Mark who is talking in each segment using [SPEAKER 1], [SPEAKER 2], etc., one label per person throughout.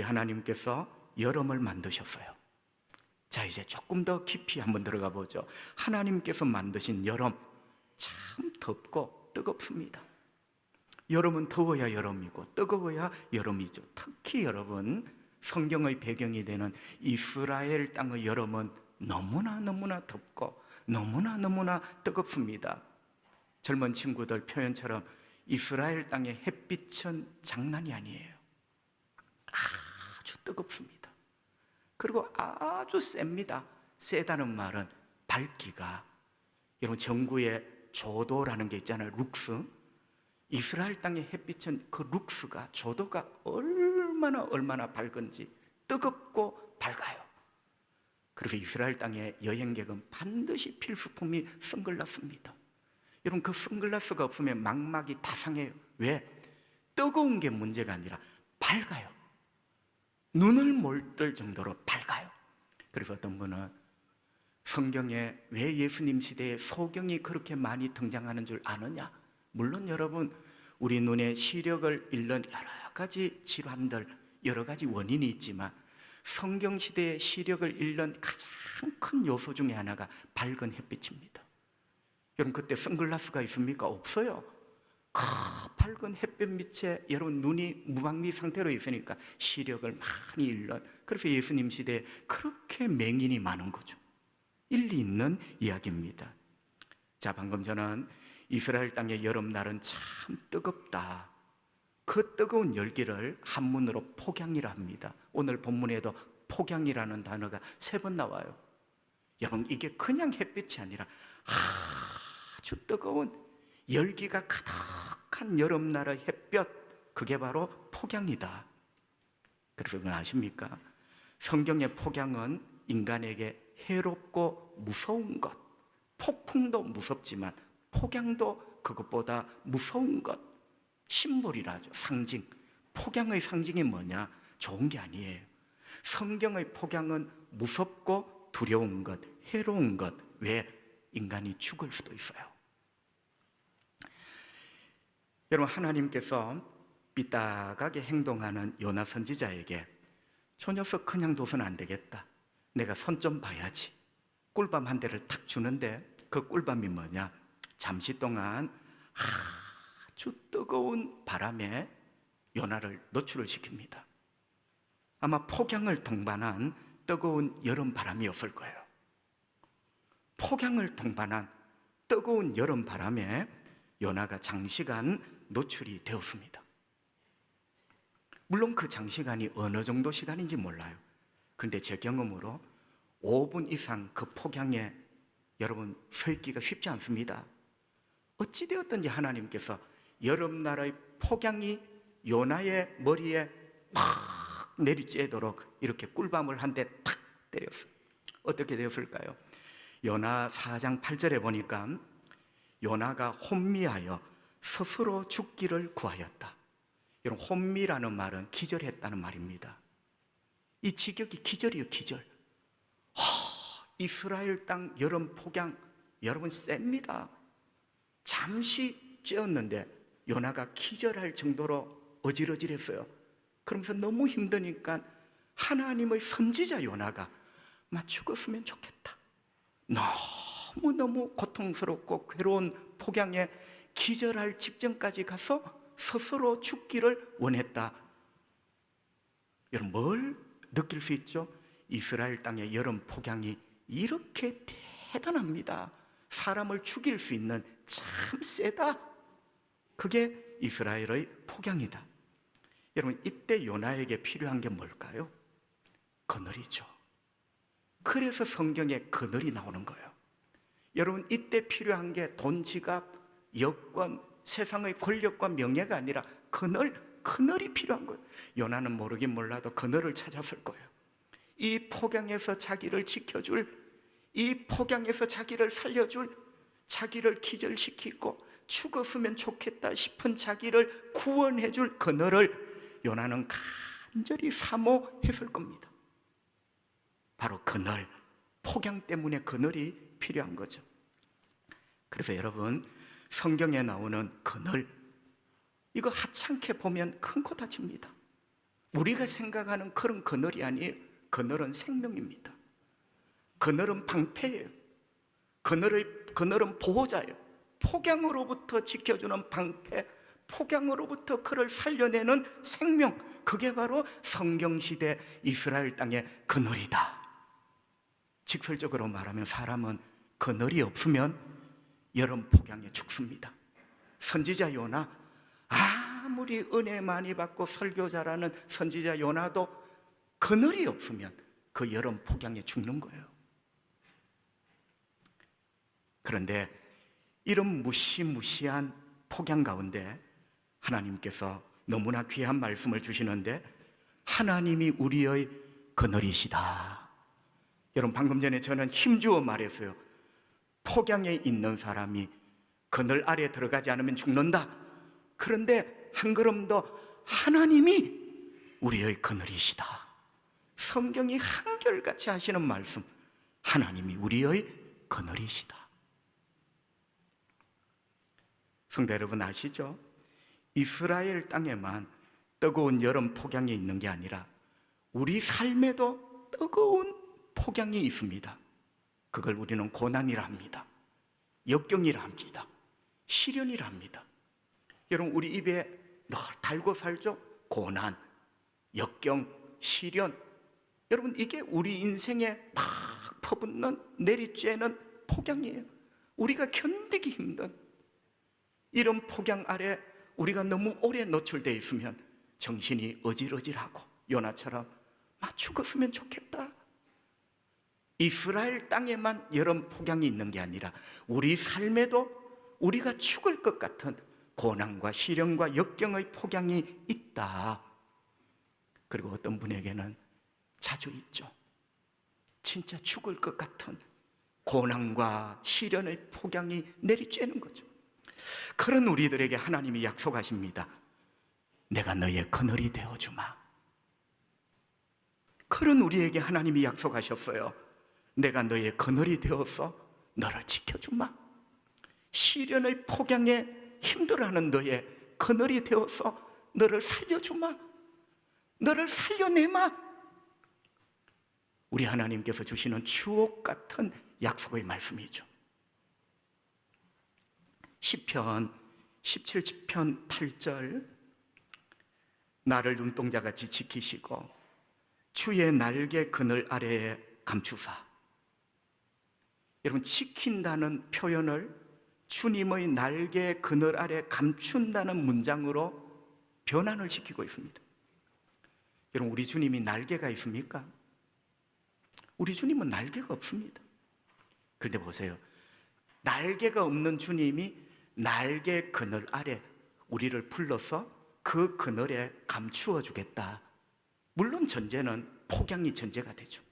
[SPEAKER 1] 우리 하나님께서 여름을 만드셨어요. 자, 이제 조금 더 깊이 한번 들어가 보죠. 하나님께서 만드신 여름 참 덥고 뜨겁습니다. 여름은 더워야 여름이고 뜨거워야 여름이죠. 특히 여러분 성경의 배경이 되는 이스라엘 땅의 여름은 너무나 너무나 덥고 너무나 너무나 뜨겁습니다. 젊은 친구들 표현처럼 이스라엘 땅의 햇빛은 장난이 아니에요. 뜨겁습니다. 그리고 아주 셉니다. 세다는 말은 밝기가 여러분 정구의 조도라는 게 있잖아요. 룩스. 이스라엘 땅의 햇빛은 그 룩스가 조도가 얼마나 얼마나 밝은지 뜨겁고 밝아요. 그래서 이스라엘 땅의 여행객은 반드시 필수품이 선글라스입니다. 여러분 그 선글라스가 없으면 망막이 다 상해요. 왜? 뜨거운 게 문제가 아니라 밝아요. 눈을 몰뜰 정도로 밝아요. 그래서 어떤 분은 성경에 왜 예수님 시대에 소경이 그렇게 많이 등장하는 줄 아느냐? 물론 여러분 우리 눈의 시력을 잃는 여러 가지 질환들, 여러 가지 원인이 있지만 성경 시대의 시력을 잃는 가장 큰 요소 중에 하나가 밝은 햇빛입니다. 여러분 그때 선글라스가 있습니까? 없어요. 그 밝은 햇볕 밑에 여러분 눈이 무방비 상태로 있으니까 시력을 많이 잃는 그래서 예수님 시대에 그렇게 맹인이 많은 거죠. 일리 있는 이야기입니다. 자, 방금 저는 이스라엘 땅의 여름날은 참 뜨겁다. 그 뜨거운 열기를 한문으로 폭양이라 합니다. 오늘 본문에도 폭양이라는 단어가 세 번 나와요. 여러분, 이게 그냥 햇빛이 아니라 아주 뜨거운 열기가 가득한 여름날의 햇볕, 그게 바로 폭양이다. 그래서 그건 아십니까? 성경의 폭양은 인간에게 해롭고 무서운 것, 폭풍도 무섭지만 폭양도 그것보다 무서운 것, 심볼이라 하죠. 상징. 폭양의 상징이 뭐냐? 좋은 게 아니에요. 성경의 폭양은 무섭고 두려운 것, 해로운 것. 왜? 인간이 죽을 수도 있어요. 여러분, 하나님께서 삐딱하게 행동하는 요나 선지자에게 저 녀석 그냥 둬서는 안 되겠다. 내가 선좀 봐야지. 꿀밤 한 대를 탁 주는데 그 꿀밤이 뭐냐? 잠시 동안 아주 뜨거운 바람에 요나를 노출을 시킵니다. 아마 폭양을 동반한 뜨거운 여름 바람이었을 거예요. 폭양을 동반한 뜨거운 여름 바람에 요나가 장시간 노출이 되었습니다. 물론 그 장시간이 어느 정도 시간인지 몰라요. 그런데 제 경험으로 5분 이상 그 폭양에 여러분 서 있기가 쉽지 않습니다. 어찌되었든지 하나님께서 여름날의 폭양이 요나의 머리에 팍 내리쬐도록 이렇게 꿀밤을 한 대 탁 때렸어요. 어떻게 되었을까요? 요나 4장 8절에 보니까 요나가 혼미하여 스스로 죽기를 구하였다. 여러분 혼미라는 말은 기절했다는 말입니다. 이 직역이 기절이요 기절. 하, 이스라엘 땅 여름 폭양 여러분 셉니다. 잠시 쬐었는데 요나가 기절할 정도로 어질어질했어요. 그러면서 너무 힘드니까 하나님의 선지자 요나가 막 죽었으면 좋겠다. 너무너무 고통스럽고 괴로운 폭양에 기절할 직전까지 가서 스스로 죽기를 원했다. 여러분 뭘 느낄 수 있죠? 이스라엘 땅의 여름 폭양이 이렇게 대단합니다. 사람을 죽일 수 있는 참 세다. 그게 이스라엘의 폭양이다. 여러분 이때 요나에게 필요한 게 뭘까요? 그늘이죠. 그래서 성경에 그늘이 나오는 거예요. 여러분 이때 필요한 게 돈, 지갑, 여권, 세상의 권력과 명예가 아니라 그늘, 그늘이 필요한 거예요. 요나는 모르긴 몰라도 그늘을 찾았을 거예요. 이 폭양에서 자기를 지켜줄, 이 폭양에서 자기를 살려줄, 자기를 기절시키고 죽었으면 좋겠다 싶은 자기를 구원해줄 그늘을 요나는 간절히 사모했을 겁니다. 바로 그늘, 폭양 때문에 그늘이 필요한 거죠. 그래서 여러분, 성경에 나오는 그늘, 이거 하찮게 보면 큰 코 다칩니다. 우리가 생각하는 그런 그늘이 아니에요. 그늘은 생명입니다. 그늘은 방패예요. 그늘의 그늘은 보호자예요. 폭양으로부터 지켜주는 방패, 폭양으로부터 그를 살려내는 생명. 그게 바로 성경 시대 이스라엘 땅의 그늘이다. 직설적으로 말하면 사람은 그늘이 없으면 여름 폭양에 죽습니다. 선지자 요나 아무리 은혜 많이 받고 설교자라는 선지자 요나도 그늘이 없으면 그 여름 폭양에 죽는 거예요. 그런데 이런 무시무시한 폭양 가운데 하나님께서 너무나 귀한 말씀을 주시는데 하나님이 우리의 그늘이시다. 여러분 방금 전에 저는 힘주어 말했어요. 폭양에 있는 사람이 그늘 아래 들어가지 않으면 죽는다. 그런데 한 걸음 더 하나님이 우리의 그늘이시다. 성경이 한결같이 하시는 말씀. 하나님이 우리의 그늘이시다. 성도 여러분 아시죠? 이스라엘 땅에만 뜨거운 여름 폭양이 있는 게 아니라 우리 삶에도 뜨거운 폭양이 있습니다. 그걸 우리는 고난이라 합니다. 역경이라 합니다. 시련이라 합니다. 여러분 우리 입에 늘 달고 살죠? 고난, 역경, 시련. 여러분 이게 우리 인생에 막 퍼붓는 내리쬐는 폭양이에요. 우리가 견디기 힘든 이런 폭양 아래 우리가 너무 오래 노출되어 있으면 정신이 어질어질하고 요나처럼 막 죽었으면 좋겠다. 이스라엘 땅에만 여름 폭양이 있는 게 아니라 우리 삶에도 우리가 죽을 것 같은 고난과 시련과 역경의 폭양이 있다. 그리고 어떤 분에게는 자주 있죠. 진짜 죽을 것 같은 고난과 시련의 폭양이 내리쬐는 거죠. 그런 우리들에게 하나님이 약속하십니다. 내가 너의 그늘이 되어주마. 그런 우리에게 하나님이 약속하셨어요. 내가 너의 그늘이 되어서 너를 지켜주마. 시련의 폭양에 힘들어하는 너의 그늘이 되어서 너를 살려주마. 너를 살려내마. 우리 하나님께서 주시는 추억 같은 약속의 말씀이죠. 시편 17편 8절 나를 눈동자같이 지키시고 주의 날개 그늘 아래에 감추사 여러분 지킨다는 표현을 주님의 날개 그늘 아래 감춘다는 문장으로 변환을 시키고 있습니다. 여러분 우리 주님이 날개가 있습니까? 우리 주님은 날개가 없습니다. 그런데 보세요. 날개가 없는 주님이 날개 그늘 아래 우리를 불러서 그 그늘에 감추어 주겠다. 물론 전제는 폭양이 전제가 되죠.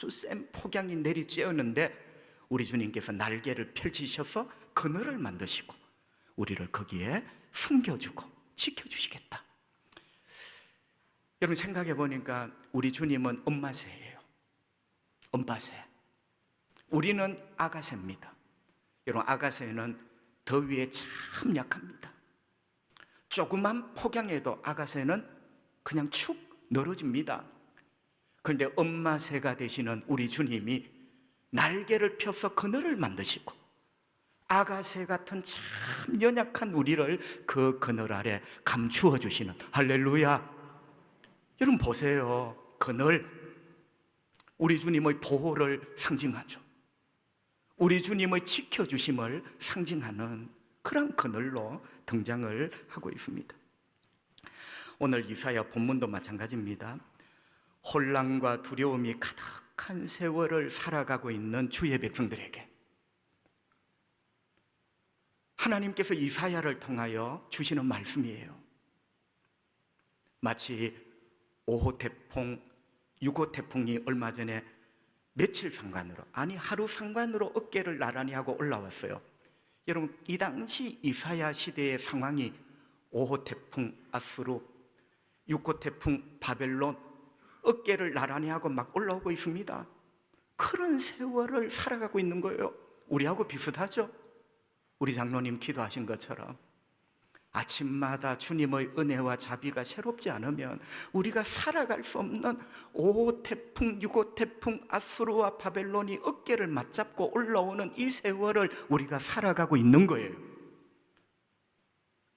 [SPEAKER 1] 아주 센 폭양이 내리쬐었는데 우리 주님께서 날개를 펼치셔서 그늘을 만드시고 우리를 거기에 숨겨주고 지켜주시겠다. 여러분 생각해 보니까 우리 주님은 엄마새예요. 엄마새. 우리는 아가새입니다. 여러분 아가새는 더위에 참 약합니다. 조그만 폭양에도 아가새는 그냥 축 늘어집니다. 그런데 엄마 새가 되시는 우리 주님이 날개를 펴서 그늘을 만드시고 아가새 같은 참 연약한 우리를 그 그늘 아래 감추어 주시는 할렐루야. 여러분 보세요. 그늘 우리 주님의 보호를 상징하죠. 우리 주님의 지켜 주심을 상징하는 그런 그늘로 등장을 하고 있습니다. 오늘 이사야 본문도 마찬가지입니다. 혼란과 두려움이 가득한 세월을 살아가고 있는 주의 백성들에게 하나님께서 이사야를 통하여 주시는 말씀이에요. 마치 5호 태풍, 6호 태풍이 얼마 전에 며칠 상관으로 아니 하루 상관으로 어깨를 나란히 하고 올라왔어요. 여러분 이 당시 이사야 시대의 상황이 5호 태풍 아수르, 6호 태풍 바벨론 어깨를 나란히 하고 막 올라오고 있습니다. 그런 세월을 살아가고 있는 거예요. 우리하고 비슷하죠? 우리 장로님 기도하신 것처럼 아침마다 주님의 은혜와 자비가 새롭지 않으면 우리가 살아갈 수 없는 오 태풍, 유고 태풍, 아수르와 바벨론이 어깨를 맞잡고 올라오는 이 세월을 우리가 살아가고 있는 거예요.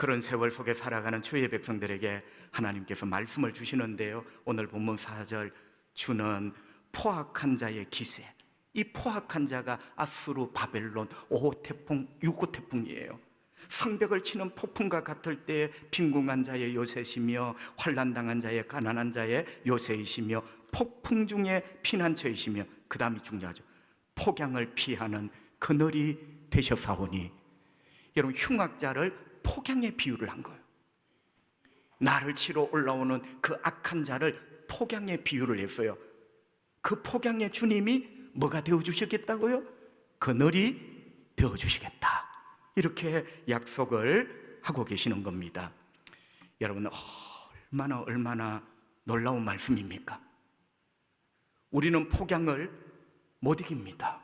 [SPEAKER 1] 그런 세월 속에 살아가는 주의 백성들에게 하나님께서 말씀을 주시는데요. 오늘 본문 4절 주는 포악한 자의 기세. 이 포악한 자가 아수르, 바벨론, 오 태풍, 유고 태풍이에요. 성벽을 치는 폭풍과 같을 때에 빈궁한 자의 요새시며 환난 당한 자의 가난한 자의 요새이시며 폭풍 중에 피난처이시며 그 다음이 중요하죠. 폭양을 피하는 그늘이 되셨사오니 여러분 흉악자를 폭양에 비유를 한 거예요. 나를 치러 올라오는 그 악한 자를 폭양에 비유를 했어요. 그 폭양에 주님이 뭐가 되어 주시겠다고요? 그늘이 되어 주시겠다. 이렇게 약속을 하고 계시는 겁니다. 여러분 얼마나 얼마나 놀라운 말씀입니까? 우리는 폭양을 못 이깁니다.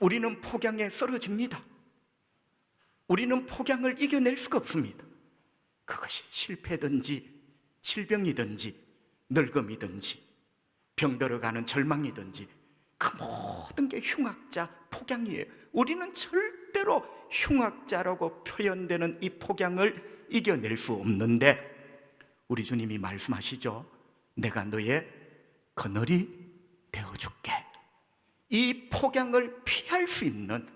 [SPEAKER 1] 우리는 폭양에 쓰러집니다. 우리는 폭양을 이겨낼 수가 없습니다. 그것이 실패든지 질병이든지 늙음이든지 병들어가는 절망이든지 그 모든 게 흉악자 폭양이에요. 우리는 절대로 흉악자라고 표현되는 이 폭양을 이겨낼 수 없는데 우리 주님이 말씀하시죠. 내가 너의 그늘이 되어 줄게. 이 폭양을 피할 수 있는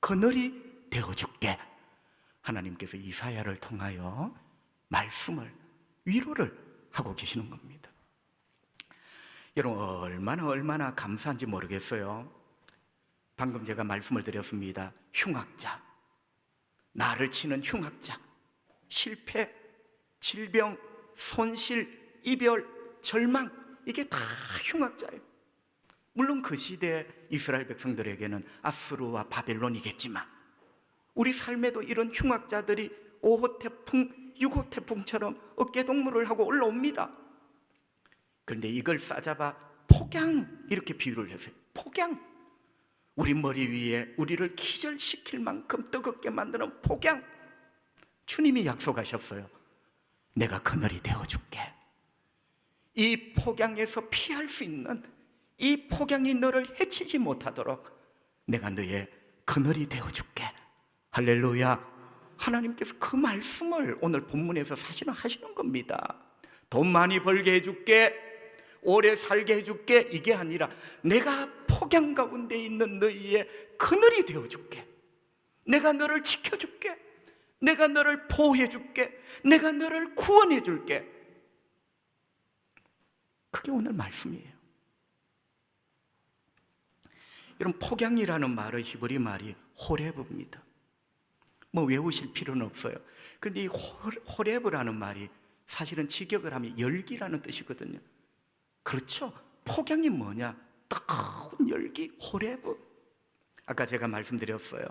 [SPEAKER 1] 그늘이 되어 줄게. 하나님께서 이사야를 통하여 말씀을 위로를 하고 계시는 겁니다. 여러분 얼마나 얼마나 감사한지 모르겠어요. 방금 제가 말씀을 드렸습니다. 흉악자, 나를 치는 흉악자, 실패, 질병, 손실, 이별, 절망 이게 다 흉악자예요. 물론 그 시대 이스라엘 백성들에게는 아수르와 바벨론이겠지만 우리 삶에도 이런 흉악자들이 오호 태풍, 육호 태풍처럼 어깨 동무를 하고 올라옵니다. 그런데 이걸 싸잡아 폭양 이렇게 비유를 했어요. 폭양. 우리 머리 위에 우리를 기절시킬 만큼 뜨겁게 만드는 폭양. 주님이 약속하셨어요. 내가 그늘이 되어줄게. 이 폭양에서 피할 수 있는 이 폭양이 너를 해치지 못하도록 내가 너의 그늘이 되어줄게. 할렐루야. 하나님께서 그 말씀을 오늘 본문에서 사실은 하시는 겁니다. 돈 많이 벌게 해줄게. 오래 살게 해줄게. 이게 아니라 내가 폭양 가운데 있는 너희의 그늘이 되어줄게. 내가 너를 지켜줄게. 내가 너를 보호해줄게. 내가 너를 구원해줄게. 그게 오늘 말씀이에요. 여러분 폭양이라는 말의 히브리 말이 호레브입니다. 뭐 외우실 필요는 없어요. 그런데 이 호레브라는 말이 사실은 직역을 하면 열기라는 뜻이거든요. 그렇죠. 폭양이 뭐냐? 뜨거운 열기, 호레브. 아까 제가 말씀드렸어요.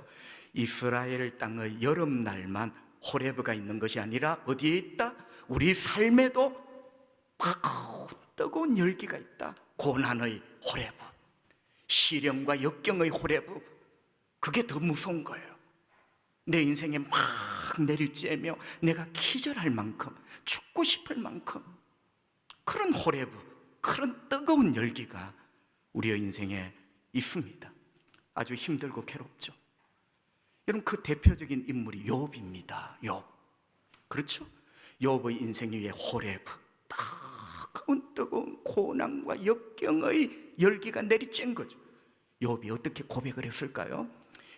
[SPEAKER 1] 이스라엘 땅의 여름날만 호레브가 있는 것이 아니라 어디에 있다? 우리 삶에도 뜨거운, 뜨거운 열기가 있다. 고난의 호레브. 시련과 역경의 호레브. 그게 더 무서운 거예요. 내 인생에 막 내리쬐며 내가 기절할 만큼 죽고 싶을 만큼 그런 호레브 그런 뜨거운 열기가 우리의 인생에 있습니다. 아주 힘들고 괴롭죠. 여러분 그 대표적인 인물이 욥입니다. 욥. 그렇죠? 욥의 인생 위에 호레브 따가운 뜨거운 고난과 역경의 열기가 내리쬐는 거죠. 욥이 어떻게 고백을 했을까요?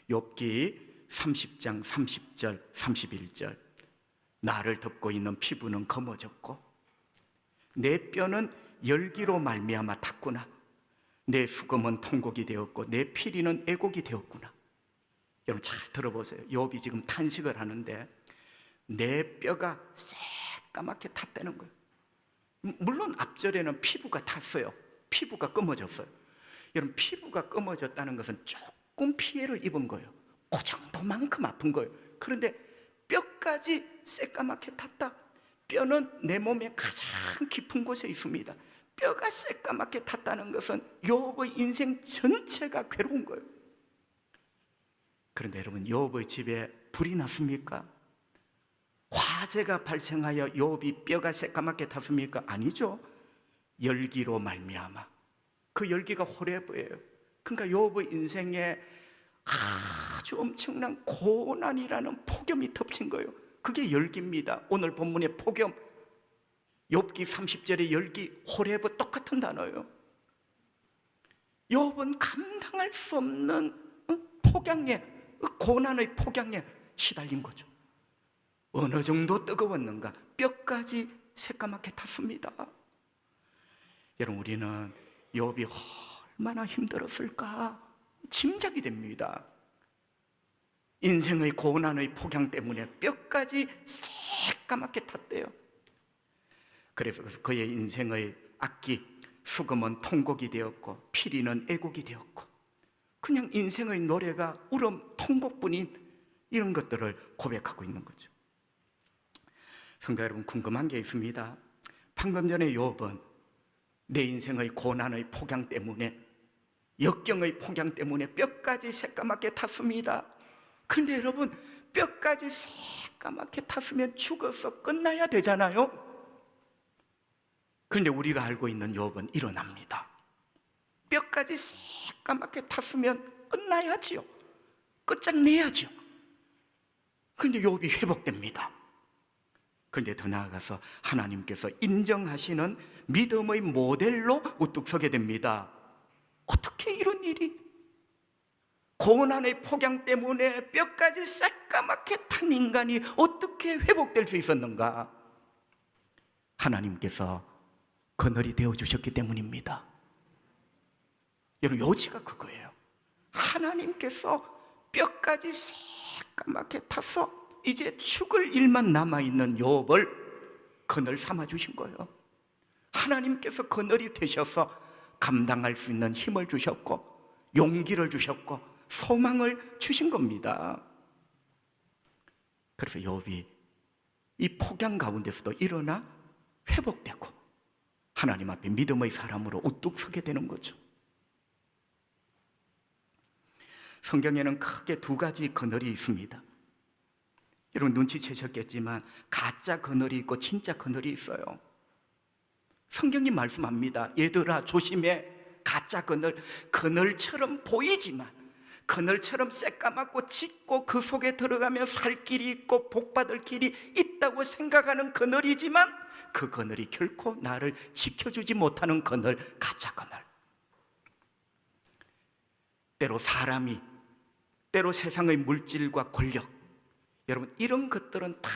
[SPEAKER 1] 욥기 30장 30절 31절. 나를 덮고 있는 피부는 검어졌고 내 뼈는 열기로 말미암아 탔구나 내 수금은 통곡이 되었고 내 피리는 애곡이 되었구나. 여러분 잘 들어보세요. 욥이 지금 탄식을 하는데 내 뼈가 새까맣게 탔다는 거예요. 물론 앞절에는 피부가 탔어요. 피부가 검어졌어요. 여러분 피부가 검어졌다는 것은 조금 피해를 입은 거예요 그 정도만큼 아픈 거예요. 그런데 뼈까지 새까맣게 탔다. 뼈는 내 몸의 가장 깊은 곳에 있습니다. 뼈가 새까맣게 탔다는 것은 욥의 인생 전체가 괴로운 거예요. 그런데 여러분 욥의 집에 불이 났습니까? 화재가 발생하여 욥이 뼈가 새까맣게 탔습니까? 아니죠. 열기로 말미암아 그 열기가 호레브예요. 그러니까 욥의 인생에 아주 엄청난 고난이라는 폭염이 덮친 거예요. 그게 열기입니다. 오늘 본문의 폭염 욥기 30절의 열기 호레브 똑같은 단어예요. 욥은 감당할 수 없는 어? 폭양에 어, 고난의 폭양에 시달린 거죠. 어느 정도 뜨거웠는가? 뼈까지 새까맣게 탔습니다. 여러분 우리는 욥이 얼마나 힘들었을까 짐작이 됩니다. 인생의 고난의 폭양 때문에 뼈까지 새까맣게 탔대요. 그래서 그의 인생의 악기 수금은 통곡이 되었고 피리는 애곡이 되었고 그냥 인생의 노래가 울음 통곡뿐인 이런 것들을 고백하고 있는 거죠. 성도 여러분 궁금한 게 있습니다. 방금 전에 욥은 내 인생의 고난의 폭양 때문에 역경의 폭양 때문에 뼈까지 새까맣게 탔습니다. 그런데 여러분 뼈까지 새까맣게 탔으면 죽어서 끝나야 되잖아요. 그런데 우리가 알고 있는 욥은 일어납니다. 뼈까지 새까맣게 탔으면 끝나야지요. 끝장내야죠. 그런데 욥이 회복됩니다. 그런데 더 나아가서 하나님께서 인정하시는 믿음의 모델로 우뚝 서게 됩니다. 어떻게 이런 일이? 고난의 폭양 때문에 뼈까지 새까맣게 탄 인간이 어떻게 회복될 수 있었는가? 하나님께서 그늘이 되어 주셨기 때문입니다. 여러분 요지가 그거예요. 하나님께서 뼈까지 새까맣게 타서 이제 죽을 일만 남아 있는 욥을 그늘 삼아 주신 거예요. 하나님께서 그늘이 되셔서 감당할 수 있는 힘을 주셨고 용기를 주셨고 소망을 주신 겁니다. 그래서 욥이 이 폭양 가운데서도 일어나 회복되고 하나님 앞에 믿음의 사람으로 우뚝 서게 되는 거죠. 성경에는 크게 두 가지 그늘이 있습니다. 여러분 눈치채셨겠지만 가짜 그늘이 있고 진짜 그늘이 있어요. 성경이 말씀합니다. 얘들아 조심해. 가짜 그늘 그늘처럼 보이지만 그늘처럼 새까맣고 짙고 그 속에 들어가면 살 길이 있고 복받을 길이 있다고 생각하는 그늘이지만 그 그늘이 결코 나를 지켜주지 못하는 그늘 가짜 그늘 때로 사람이 때로 세상의 물질과 권력 여러분 이런 것들은 다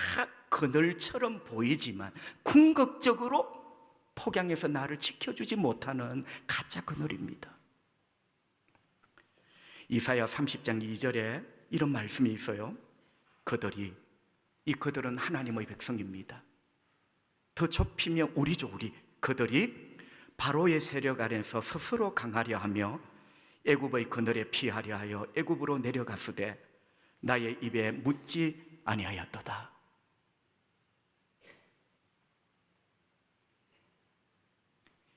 [SPEAKER 1] 그늘처럼 보이지만 궁극적으로 폭양에서 나를 지켜주지 못하는 가짜 그늘입니다. 이사야 30장 2절에 이런 말씀이 있어요. 그들이 이 그들은 하나님의 백성입니다. 더 좁히면 우리죠 우리 그들이 바로의 세력 아래서 스스로 강하려 하며 애굽의 그늘에 피하려 하여 애굽으로 내려갔으되 나의 입에 묻지 아니하였도다.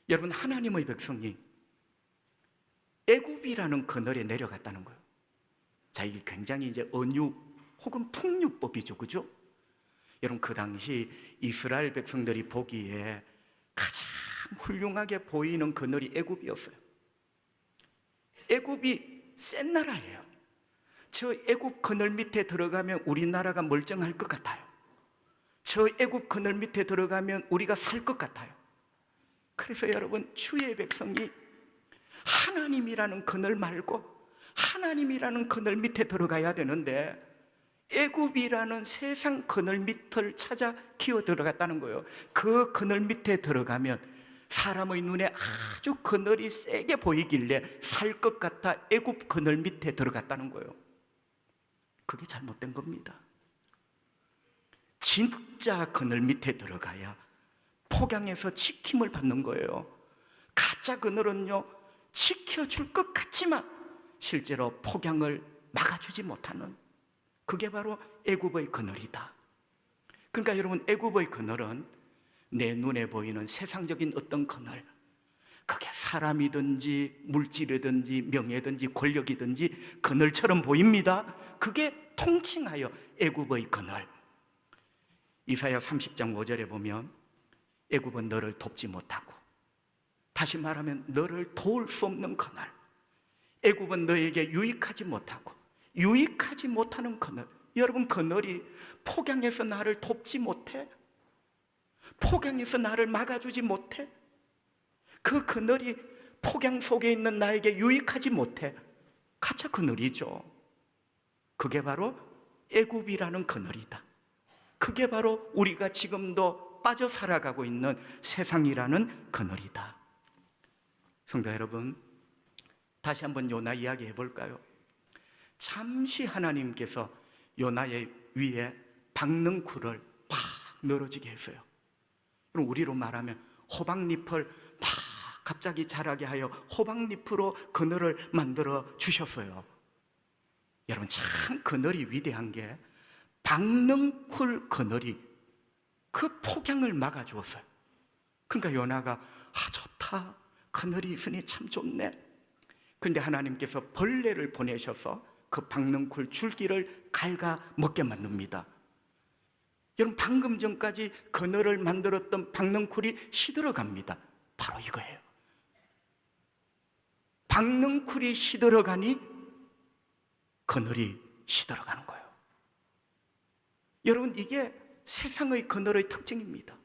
[SPEAKER 1] 여러분 하나님의 백성이 애굽이라는 그늘에 내려갔다는 거예요. 자 이게 굉장히 이제 언유 혹은 풍류법이죠, 그죠? 여러분 그 당시 이스라엘 백성들이 보기에 가장 훌륭하게 보이는 그늘이 애굽이었어요. 애굽이 센 나라예요. 저 애굽 그늘 밑에 들어가면 우리나라가 멀쩡할 것 같아요. 저 애굽 그늘 밑에 들어가면 우리가 살 것 같아요. 그래서 여러분 주의 백성이 하나님이라는 그늘 말고 하나님이라는 그늘 밑에 들어가야 되는데 애굽이라는 세상 그늘 밑을 찾아 기어 들어갔다는 거예요. 그 그늘 밑에 들어가면 사람의 눈에 아주 그늘이 세게 보이길래 살 것 같아 애굽 그늘 밑에 들어갔다는 거예요. 그게 잘못된 겁니다. 진짜 그늘 밑에 들어가야 폭양에서 지킴을 받는 거예요. 가짜 그늘은요, 지켜줄 것 같지만 실제로 폭양을 막아주지 못하는 그게 바로 애굽의 그늘이다. 그러니까 여러분 애굽의 그늘은 내 눈에 보이는 세상적인 어떤 그늘 그게 사람이든지 물질이든지 명예든지 권력이든지 그늘처럼 보입니다. 그게 통칭하여 애굽의 그늘. 이사야 30장 5절에 보면 애굽은 너를 돕지 못하고 다시 말하면 너를 도울 수 없는 그날 애굽은 너에게 유익하지 못하고 유익하지 못하는 그늘 여러분 그늘이 폭양에서 나를 돕지 못해? 폭양에서 나를 막아주지 못해? 그 그늘이 폭양 속에 있는 나에게 유익하지 못해? 가짜 그늘이죠. 그게 바로 애굽이라는 그늘이다. 그게 바로 우리가 지금도 빠져 살아가고 있는 세상이라는 그늘이다 성도 여러분 다시 한번 요나 이야기 해볼까요? 잠시 하나님께서 요나의 위에 박능쿨을 팍 늘어지게 했어요. 그럼 우리로 말하면 호박잎을 막 갑자기 자라게 하여 호박잎으로 그늘을 만들어 주셨어요. 여러분 참 그늘이 위대한 게 박능쿨 그늘이 그 폭양을 막아 주었어요. 그러니까 요나가 아 좋다. 그늘이 있으니 참 좋네. 그런데 하나님께서 벌레를 보내셔서 그 박능쿨 줄기를 갉아 먹게 만듭니다. 여러분 방금 전까지 그늘을 만들었던 박능쿨이 시들어갑니다. 바로 이거예요. 박능쿨이 시들어가니 그늘이 시들어가는 거예요. 여러분 이게 세상의 그늘의 특징입니다.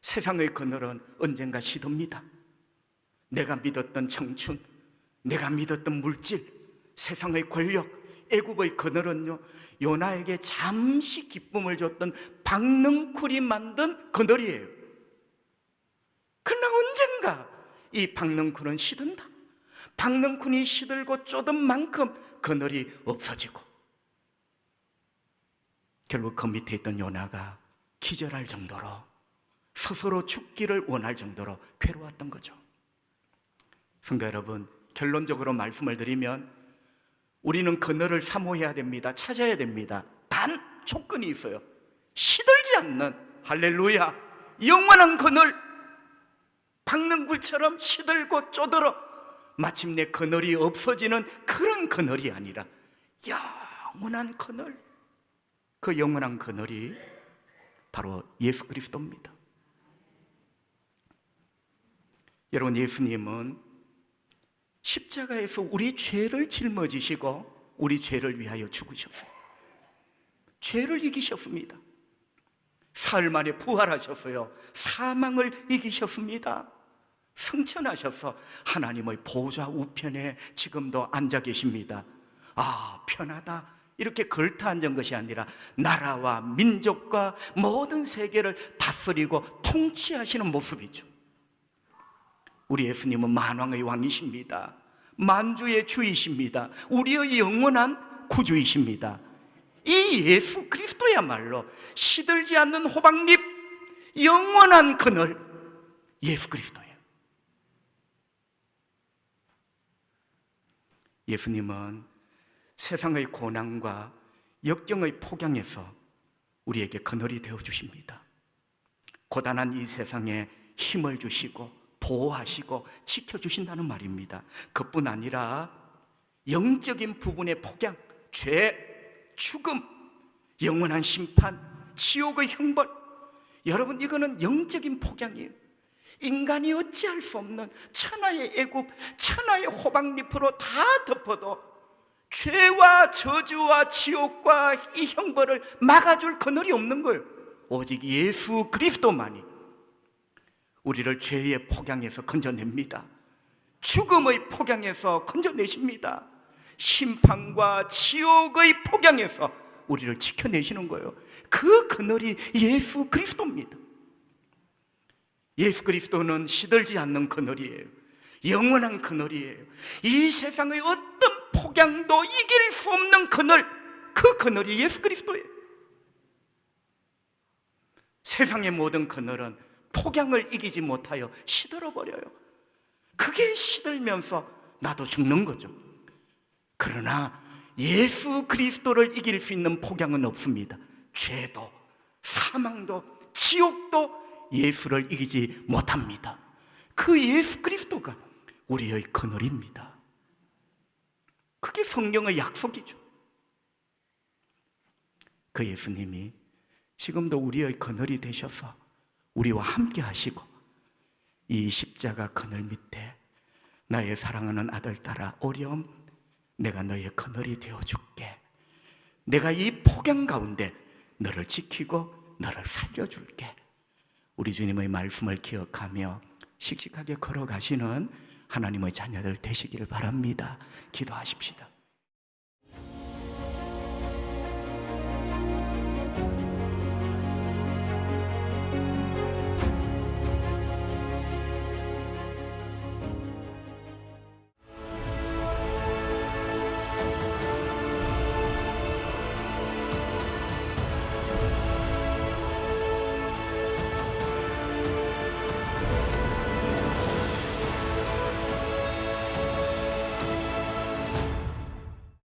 [SPEAKER 1] 세상의 그늘은 언젠가 시듭니다. 내가 믿었던 청춘, 내가 믿었던 물질, 세상의 권력, 애굽의 그늘은요 요나에게 잠시 기쁨을 줬던 박능쿨이 만든 그늘이에요. 그러나 언젠가 이 박능쿨은 시든다. 박능쿨이 시들고 쪼든 만큼 그늘이 없어지고 결국 그 밑에 있던 요나가 기절할 정도로 스스로 죽기를 원할 정도로 괴로웠던 거죠. 성도 여러분, 결론적으로 말씀을 드리면 우리는 그늘을 사모해야 됩니다. 찾아야 됩니다. 단 조건이 있어요. 시들지 않는 할렐루야 영원한 그늘 박능굴처럼 시들고 쪼들어 마침내 그늘이 없어지는 그런 그늘이 아니라 영원한 그늘 그 영원한 그늘이 바로 예수 그리스도입니다. 여러분 예수님은 십자가에서 우리 죄를 짊어지시고 우리 죄를 위하여 죽으셨어요. 죄를 이기셨습니다. 사흘 만에 부활하셨어요. 사망을 이기셨습니다. 승천하셔서 하나님의 보좌 우편에 지금도 앉아 계십니다. 아, 편하다. 이렇게 걸터 앉은 것이 아니라 나라와 민족과 모든 세계를 다스리고 통치하시는 모습이죠. 우리 예수님은 만왕의 왕이십니다. 만주의 주이십니다. 우리의 영원한 구주이십니다. 이 예수 그리스도야말로 시들지 않는 호박잎, 영원한 그늘, 예수 그리스도예요. 예수님은 세상의 고난과 역경의 폭양에서 우리에게 그늘이 되어 주십니다. 고단한 이 세상에 힘을 주시고 보호하시고 지켜 주신다는 말입니다. 그뿐 아니라 영적인 부분의 폭양, 죄, 죽음, 영원한 심판, 지옥의 형벌. 여러분, 이거는 영적인 폭양이에요. 인간이 어찌할 수 없는 천하의 애굽, 천하의 호박잎으로 다 덮어도 죄와 저주와 지옥과 이 형벌을 막아줄 그늘이 없는 거예요. 오직 예수 그리스도만이 우리를 죄의 폭양에서 건져냅니다. 죽음의 폭양에서 건져내십니다. 심판과 지옥의 폭양에서 우리를 지켜내시는 거예요. 그 그늘이 예수 그리스도입니다. 예수 그리스도는 시들지 않는 그늘이에요. 영원한 그늘이에요. 이 세상의 어떤 폭양도 이길 수 없는 그늘, 그 그늘이 예수 그리스도예요. 세상의 모든 그늘은 폭양을 이기지 못하여 시들어 버려요. 그게 시들면서 나도 죽는 거죠. 그러나 예수 그리스도를 이길 수 있는 폭양은 없습니다. 죄도, 사망도, 지옥도 예수를 이기지 못합니다. 그 예수 그리스도가 우리의 그늘입니다. 그게 성경의 약속이죠. 그 예수님이 지금도 우리의 그늘이 되셔서 우리와 함께 하시고 이 십자가 그늘 밑에 나의 사랑하는 아들 따라 오렴 내가 너의 그늘이 되어 줄게. 내가 이 폭양 가운데 너를 지키고 너를 살려 줄게. 우리 주님의 말씀을 기억하며 씩씩하게 걸어가시는 하나님의 자녀들 되시기를 바랍니다. 기도하십시다.